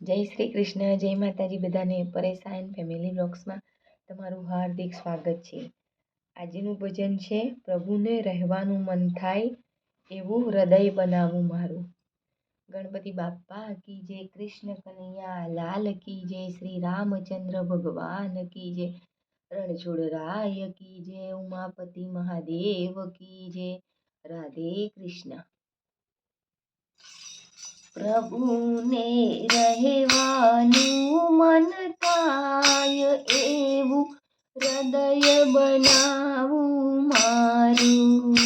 જય શ્રી કૃષ્ણ, જય માતાજી બધાને પરેશાન ફેમિલી બ્લોગ્સમાં તમારું હાર્દિક સ્વાગત છે. આજનું ભજન છે, પ્રભુને રહેવાનું મન થાય એવું હૃદય બનાવું મારું. ગણપતિ બાપ્પા કી જય કૃષ્ણ કનૈયા, લાલ કી જય શ્રી રામચંદ્ર ભગવાન કી જય રણછોડરાય કી જય ઉમાપતિ મહાદેવ કી જય રાધે કૃષ્ણ. પ્રભુને રહેવાનું મન થાય એવું હૃદય બનાવું મારું.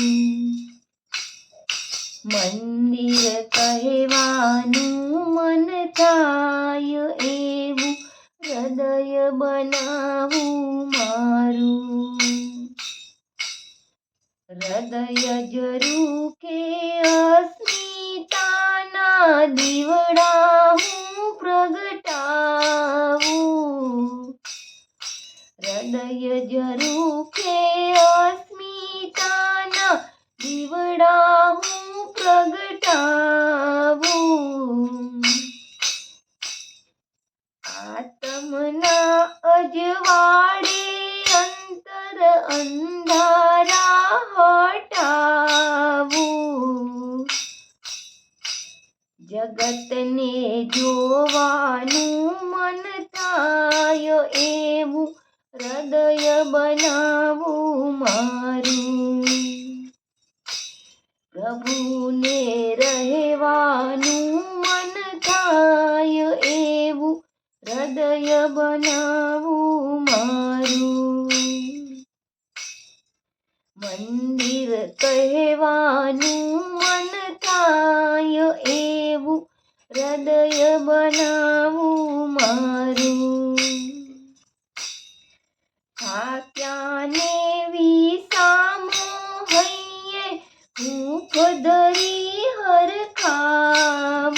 મંદિર કહેવાનું મન થાય એવું હૃદય બનાવું મારું. હૃદય જરું હૃદય જરું કે અસ્મિતાના દીવડા હું પ્રગટાવું. આત્મના અજવાડે અંતર અંધારા હટાવું. જગતને જોવાનું મન થાય એવું હૃદય બનાવું મારું. પ્રભુને રહેવાનું મન થાય એવું હૃદય બનાવું મારું. મંદિર કહેવાનું મન થાય એવું હૃદય બનાવું મારું. થાક્યાને વિસામો હૈયે. ભૂખ ધરી હરખાવું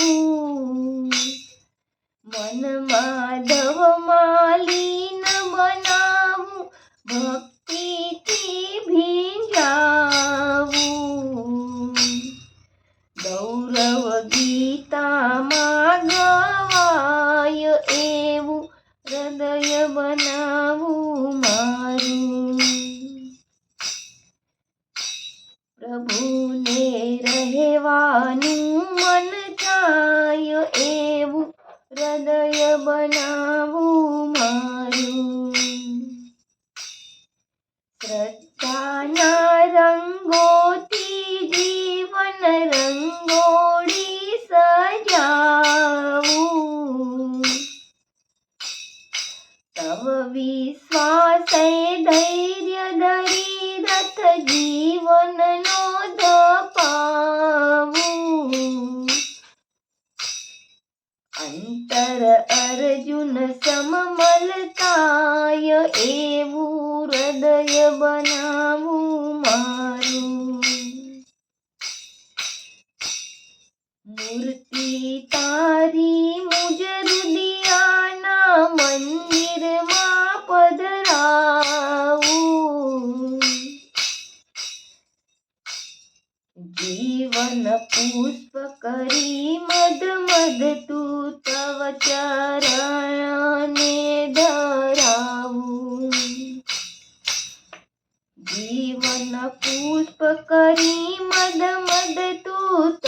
મન માધવ માલીન બનાવું. ભક્તિથી ભીંજાવું. ગૌરવ ગીતામાં ગવાય એવું હૃદય બનાવું મારું. પ્રભુને રહેવાનું મન થાય એવું હૃદય બનાવું મારું. વિશ્વાસે ધૈર્ય ધરી રથ જીવનનો ધપાવું. અંતર અર્જુન સમમલતાય એવું હૃદય બનાવું. जीवन पुष्प करी मद मद तु धराव जीवन पुष्प करी मद मद तुर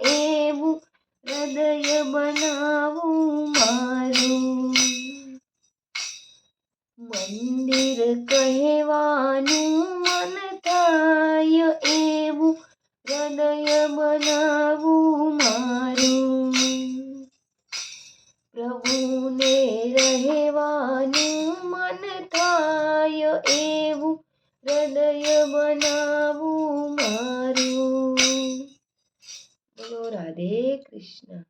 એવું હૃદય બનાવું મારું. મંદિર કહેવાનું મન થાય એવું હૃદય બનાવું મારું. પ્રભુને રહેવાનું મન થાય એવું હૃદય બનાવું બોલો રાધે કૃષ્ણ